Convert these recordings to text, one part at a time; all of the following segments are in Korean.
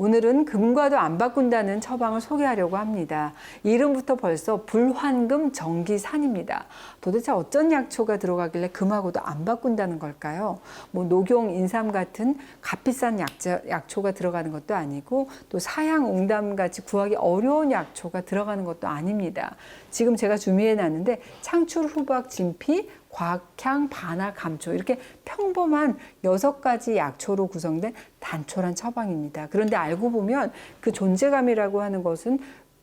오늘은 금과도 안 바꾼다는 처방을 소개하려고 합니다. 이름부터 벌써 불환금 정기산입니다. 도대체 어쩐 약초가 들어가길래 금하고도 안 바꾼다는 걸까요? 뭐 녹용, 인삼 같은 값비싼 약자, 약초가 들어가는 것도 아니고 또 사양, 옹담 같이 구하기 어려운 약초가 들어가는 것도 아닙니다. 지금 제가 준비해 놨는데 창출, 후박, 진피, 곽향, 반화, 감초 이렇게 평범한 여섯 가지 약초로 구성된 단촐한 처방입니다. 그런데 알고 보면 그 존재감이라고 하는 것은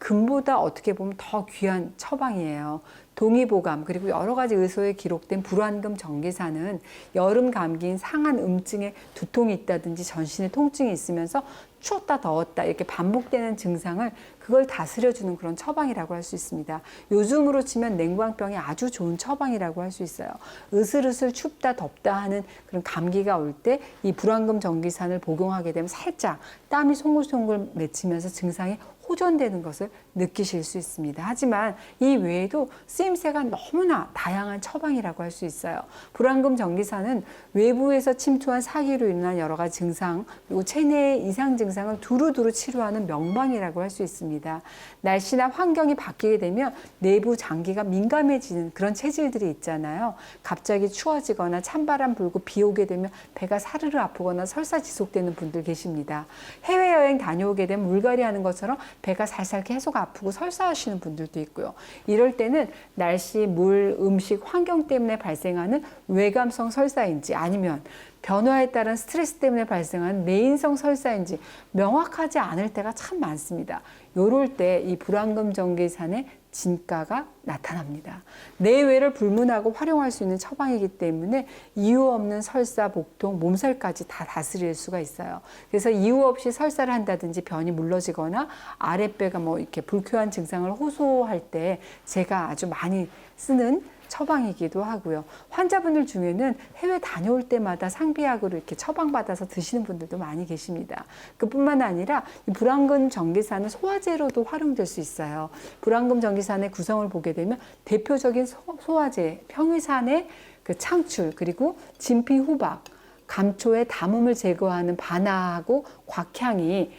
금보다 어떻게 보면 더 귀한 처방이에요. 동의보감 그리고 여러 가지 의소에 기록된 불안금 정기사는 여름 감기인 상한 음증에 두통이 있다든지 전신에 통증이 있으면서 추웠다 더웠다 이렇게 반복되는 증상을 그걸 다스려주는 그런 처방이라고 할 수 있습니다. 요즘으로 치면 냉광병이 아주 좋은 처방이라고 할 수 있어요. 으슬으슬 춥다 덥다 하는 그런 감기가 올 때 이 불안금 정기산을 복용하게 되면 살짝 땀이 송글송글 맺히면서 증상이 호전되는 것을 느끼실 수 있습니다. 하지만 이 외에도 쓰임새가 너무나 다양한 처방이라고 할 수 있어요. 불안금 정기사는 외부에서 침투한 사기로 인한 여러 가지 증상 그리고 체내의 이상 증상을 두루두루 치료하는 명방이라고 할 수 있습니다. 날씨나 환경이 바뀌게 되면 내부 장기가 민감해지는 그런 체질들이 있잖아요. 갑자기 추워지거나 찬바람 불고 비 오게 되면 배가 사르르 아프거나 설사 지속되는 분들 계십니다. 해외여행 다녀오게 되면 물갈이 하는 것처럼 배가 살살 계속 아프고 설사하시는 분들도 있고요. 이럴 때는 날씨, 물, 음식, 환경 때문에 발생하는 외감성 설사인지 아니면 변화에 따른 스트레스 때문에 발생한 내인성 설사인지 명확하지 않을 때가 참 많습니다. 요럴 때 이 불안금 전기산의 진가가 나타납니다. 내외를 불문하고 활용할 수 있는 처방이기 때문에 이유 없는 설사, 복통, 몸살까지 다 다스릴 수가 있어요. 그래서 이유 없이 설사를 한다든지 변이 물러지거나 아랫배가 뭐 이렇게 불쾌한 증상을 호소할 때 제가 아주 많이 쓰는 처방이기도 하고요. 환자분들 중에는 해외 다녀올 때마다 상비약으로 이렇게 처방받아서 드시는 분들도 많이 계십니다. 그뿐만 아니라 이 불안금 전기산은 소화제로도 활용될 수 있어요. 불안금 전기산의 구성을 보게 되면 대표적인 소, 소화제 평위산의 그 창출 그리고 진피 후박 감초의 담음을 제거하는 반화하고 곽향이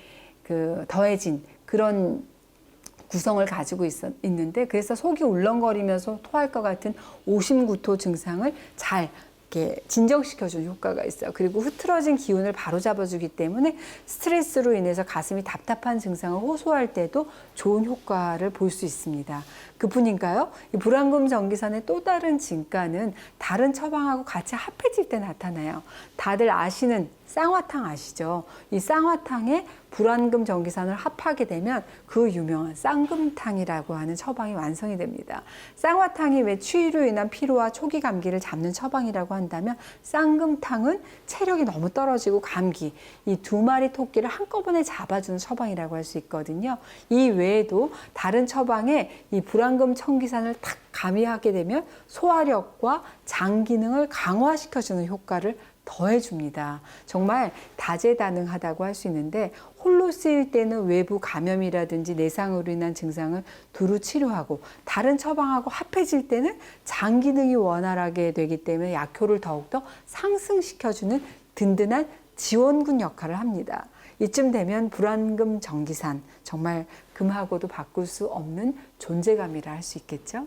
그 더해진 그런 구성을 가지고 있었, 있는데 그래서 속이 울렁거리면서 토할 것 같은 오심구토 증상을 잘 이렇게 진정시켜주는 효과가 있어요. 그리고 흐트러진 기운을 바로 잡아주기 때문에 스트레스로 인해서 가슴이 답답한 증상을 호소할 때도 좋은 효과를 볼 수 있습니다. 그뿐인가요? 이 불안금 전기산의 또 다른 진가는 다른 처방하고 같이 합해질 때 나타나요. 다들 아시는 쌍화탕 아시죠? 이 쌍화탕에 불안금 전기산을 합하게 되면 그 유명한 쌍금탕이라고 하는 처방이 완성이 됩니다. 쌍화탕이 왜 추위로 인한 피로와 초기 감기를 잡는 처방이라고 한다면 쌍금탕은 체력이 너무 떨어지고 감기 이 두 마리 토끼를 한꺼번에 잡아주는 처방이라고 할 수 있거든요. 이 외에도 다른 처방에 이 불안금 청기산을 탁 가미하게 되면 소화력과 장 기능을 강화시켜주는 효과를 더해줍니다. 정말 다재다능하다고 할 수 있는데 홀로 쓰일 때는 외부 감염이라든지 내상으로 인한 증상을 두루 치료하고 다른 처방하고 합해질 때는 장 기능이 원활하게 되기 때문에 약효를 더욱더 상승시켜주는 든든한 지원군 역할을 합니다. 이쯤 되면 불안금 정기산 정말 금하고도 바꿀 수 없는 존재감이라 할 수 있겠죠.